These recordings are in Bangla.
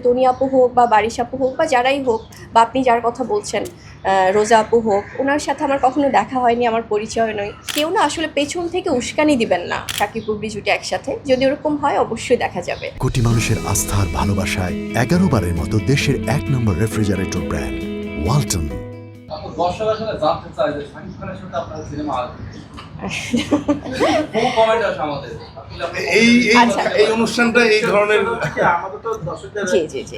তনি আপু হোক বা বারিশ আপু হোক বা যারাই হোক বা আপনি যার কথা বলছেন রোজা আপু হোক ওনার সাথে আমার কখনো দেখা হয়নি আমার পরিচয় নয়। কেউ না আসলে পেছন থেকে উস্কানি দিবেন না সাকিব জুটি একসাথে। যদি ওরকম হয় অবশ্যই দেখা যাবে। কোটি মানুষের আস্থার ভালোবাসায় এগারো বারের মতো দেশের এক নম্বর রেফ্রিজারেটর ব্র্যান্ড ওয়ালটন। দর্শক আসলে জানতে চায় যে শাকিব খানের সাথে আপনার সিনেমা এই এই আচ্ছা। এই অনুষ্ঠানটা এই ধরনের জি, জি।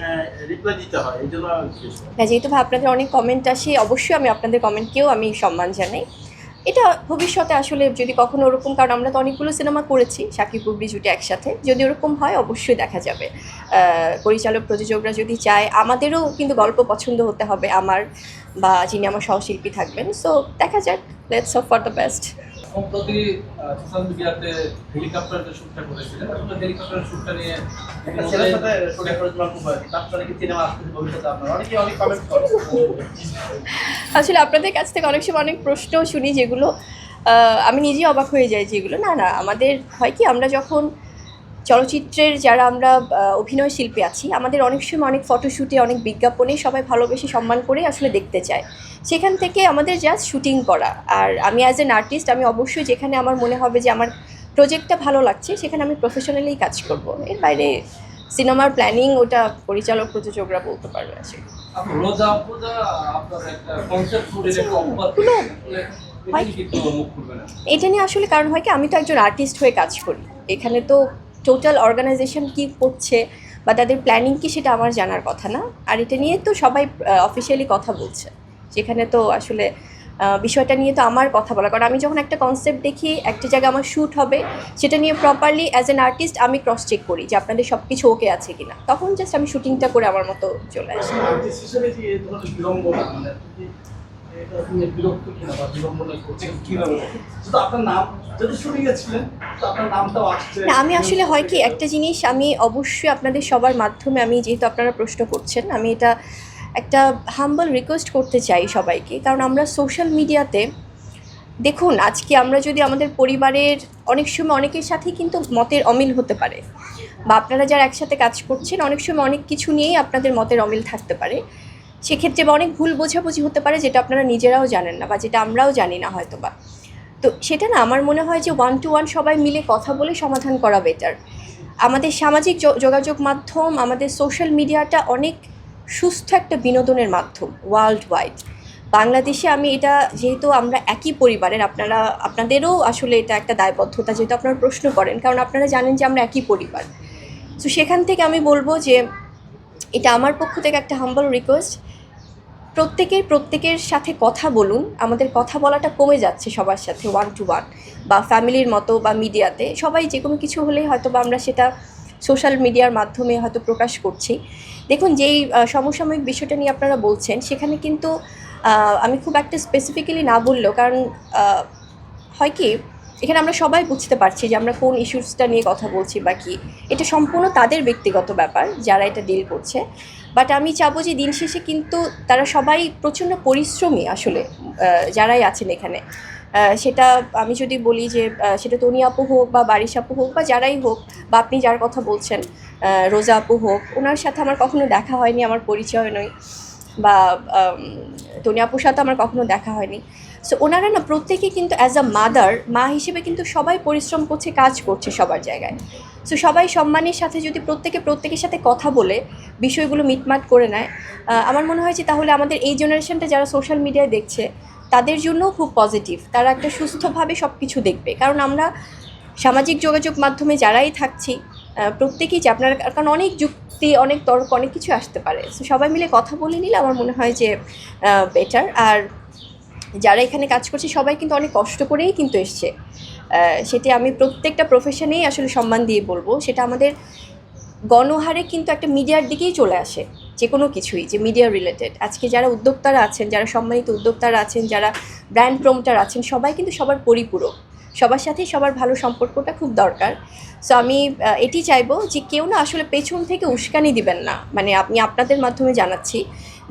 রিপ্লাই দিতে হয়। না যেহেতু আপনাদের অনেক কমেন্ট আসে অবশ্যই আমি আপনাদের কমেন্টকেও আমি সম্মান জানাই এটা ভবিষ্যতে আসলে যদি কখনো ওরকম কারণ আমরা তো অনেকগুলো সিনেমা করেছি সাকিব বুবলি জুটি একসাথে যদি ওরকম হয় অবশ্যই দেখা যাবে পরিচালক প্রযোজকরা যদি চায় আমাদেরও কিন্তু গল্প পছন্দ হতে হবে আমার বা যিনি আমার সহশিল্পী থাকবেন সো দেখা যাক let's of for the best সম্প্রতি সোশ্যাল মিডিয়াতে হেলিকপ্টার যে শুটটা করেছিলেন আসলে হেলিকপ্টারের শুটটা নিয়ে একটা ছেলের সাথে শুটিং করেছিলাম খুব ভালো। তার সাথে কি সিনেমা আসতে ভবিষ্যতে আপনার? অনেকে অনেক কমেন্ট করে। আসলে আপনাদের কাছ থেকে অনেক সময় অনেক প্রশ্ন শুনি যেগুলো আমি নিজেই অবাক হয়ে যাই যেগুলো। না না আমাদের হয় কি আমরা যখন চলচ্চিত্রের যারা আমরা অভিনয় শিল্পী আছি আমাদের অনেক সময় অনেক ফটোশ্যুটে অনেক বিজ্ঞাপনে সবাই ভালোবেসে সম্মান করে আসলে দেখতে চায়। সেখান থেকে আমাদের জাস্ট শুটিং করা। আর আমি অ্যাজ এন আর্টিস্ট আমি অবশ্যই যেখানে আমার মনে হবে যে আমার প্রজেক্টটা ভালো লাগছে সেখানে আমি প্রফেশনালি কাজ করব। এর বাইরে সিনেমার প্ল্যানিং ওটা পরিচালক প্রযোজকরা বলতে পারবে আসলে এটা নিয়ে আসলে কারণ হয় কি আমি তো একজন আর্টিস্ট হয়ে কাজ করি। এখানে তো টোটাল অর্গানাইজেশন কি করছে বা তাদের প্ল্যানিং কি সেটা আমার জানার কথা না। আর এটা নিয়ে তো সবাই অফিসিয়ালি কথা বলছে। যেখানে তো আসলে বিষয়টা নিয়ে তো আমার কথা বলা। কারণ আমি যখন একটা কনসেপ্ট দেখি, একটা জায়গায় আমার শ্যুট হবে, সেটা নিয়ে প্রপারলি অ্যাজ অ্যান আর্টিস্ট আমি ক্রস চেক করি যে আপনাদের সব কিছু ওকে আছে কিনা। তখন জাস্ট আমি শুটিংটা করে আমার মতো চলে আসি। আমি আসলে হয় কি একটা জিনিস আমি অবশ্যই আপনাদের সবার মাধ্যমে আমি যেহেতু আপনারা প্রশ্ন করছেন আমি এটা একটা হাম্বল রিকোয়েস্ট করতে চাই সবাইকে। কারণ আমরা সোশ্যাল মিডিয়াতে দেখুন আজকে আমরা যদি আমাদের পরিবারের অনেক সময় অনেকের সাথে কিন্তু মতের অমিল হতে পারে বা আপনারা যারা একসাথে কাজ করছেন অনেক সময় অনেক কিছু নিয়েই আপনাদের মতের অমিল থাকতে পারে। সেক্ষেত্রে অনেক ভুল বোঝাবুঝি হতে পারে যেটা আপনারা নিজেরাও জানেন না বা যেটা আমরাও জানি না হয়তো বা তো সেটা না, আমার মনে হয় যে ওয়ান টু ওয়ান সবাই মিলে কথা বলে সমাধান করা বেটার আমাদের সামাজিক যোগাযোগ মাধ্যম, আমাদের সোশ্যাল মিডিয়াটা অনেক সুস্থ একটা বিনোদনের মাধ্যম ওয়ার্ল্ড ওয়াইড বাংলাদেশে আমি এটা যেহেতু আমরা একই পরিবারের, আপনারা, আপনাদেরও আসলে এটা একটা দায়বদ্ধতা যেহেতু আপনারা প্রশ্ন করেন, কারণ আপনারা জানেন যে আমরা একই পরিবার। তো সেখান থেকে আমি বলব যে এটা আমার পক্ষ থেকে একটা হাম্বল রিকোয়েস্ট প্রত্যেকের প্রত্যেকের সাথে কথা বলুন। আমাদের কথা বলাটা কমে যাচ্ছে সবার সাথে ওয়ান টু ওয়ান বা ফ্যামিলির মতো, বা মিডিয়াতে। সবাই যে কোনো কিছু হলেই হয়তো বা আমরা সেটা সোশ্যাল মিডিয়ার মাধ্যমে হয়তো প্রকাশ করছি। দেখুন, যেই সমসাময়িক বিষয়টা নিয়ে আপনারা বলছেন, সেখানে কিন্তু আমি খুব একটা স্পেসিফিক্যালি না বললেও, কারণ হয় কি, এখানে আমরা সবাই বুঝতে পারছি যে আমরা কোন ইস্যুসটা নিয়ে কথা বলছি বা কি। এটা সম্পূর্ণ তাদের ব্যক্তিগত ব্যাপার যারা এটা ডিল করছে। বাট আমি চাবো যে দিন শেষে কিন্তু তারা সবাই প্রচণ্ড পরিশ্রমী আসলে যারাই আছেন এখানে। সেটা আমি যদি বলি যে সেটা তনি আপু হোক বা বারিশ আপু হোক বা যারাই হোক বা আপনি যার কথা বলছেন রোজা আপু হোক ওনার সাথে আমার কখনো দেখা হয়নি, আমার পরিচয় নয়। বা আম, তনি আপুর সাথে আমার কখনো দেখা হয়নি। সো ওনারা না প্রত্যেকে কিন্তু অ্যাজ আ মাদার মা হিসেবে কিন্তু সবাই পরিশ্রম করছে কাজ করছে সবার জায়গায়। সো সবাই সম্মানের সাথে যদি প্রত্যেকে প্রত্যেকের সাথে কথা বলে বিষয়গুলো মিটমাট করে নেয় আমার মনে হয় যে তাহলে আমাদের এই জেনারেশনটা যারা সোশ্যাল মিডিয়ায় দেখছে তাদের জন্যও খুব পজিটিভ তারা একটা সুস্থভাবে সব কিছু দেখবে। কারণ আমরা সামাজিক যোগাযোগ মাধ্যমে যারাই থাকছি প্রত্যেকেই যে আপনার কারণ অনেক যুক্তি অনেক তর্ক, অনেক কিছু আসতে পারে। সো সবাই মিলে কথা বলে নিলে আমার মনে হয় যে বেটার আর যারা এখানে কাজ করছে, সবাই কিন্তু অনেক কষ্ট করেই কিন্তু এসছে। সেটি আমি প্রত্যেকটা প্রফেশনেই আসলে সম্মান দিয়ে বলব। সেটা আমাদের গণহারে কিন্তু একটা মিডিয়ার দিকেই চলে আসে, যে কোনো কিছুই, যে মিডিয়া রিলেটেড আজকে যারা উদ্যোক্তারা আছেন, যারা সম্মানিত উদ্যোক্তারা আছেন, যারা ব্র্যান্ড প্রমোটার আছেন, সবাই কিন্তু সবার পরিপূরক। সবার সাথেই সবার ভালো সম্পর্কটা খুব দরকার। সো আমি এটি চাইব যে কেউ না আসলে পেছন থেকে উস্কানি দিবেন না। মানে আমি আপনাদের মাধ্যমে জানাচ্ছি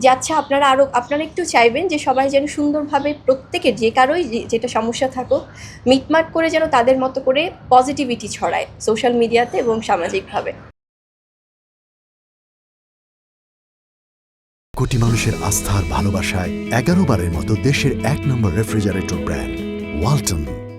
যে আচ্ছা আপনারা আরও আপনারা একটু চাইবেন যে সবাই যেন সুন্দরভাবে প্রত্যেকের যে কারোই যেটা সমস্যা থাকুক, মিটমাট করে যেন তাদের মতো করে পজিটিভিটি ছড়ায় সোশ্যাল মিডিয়াতে এবং সামাজিকভাবে। কোটি মানুষের আস্থার ভালোবাসায় এগারো বারের মতো দেশের এক নম্বর রেফ্রিজারেটর ব্র্যান্ড ওয়ালটন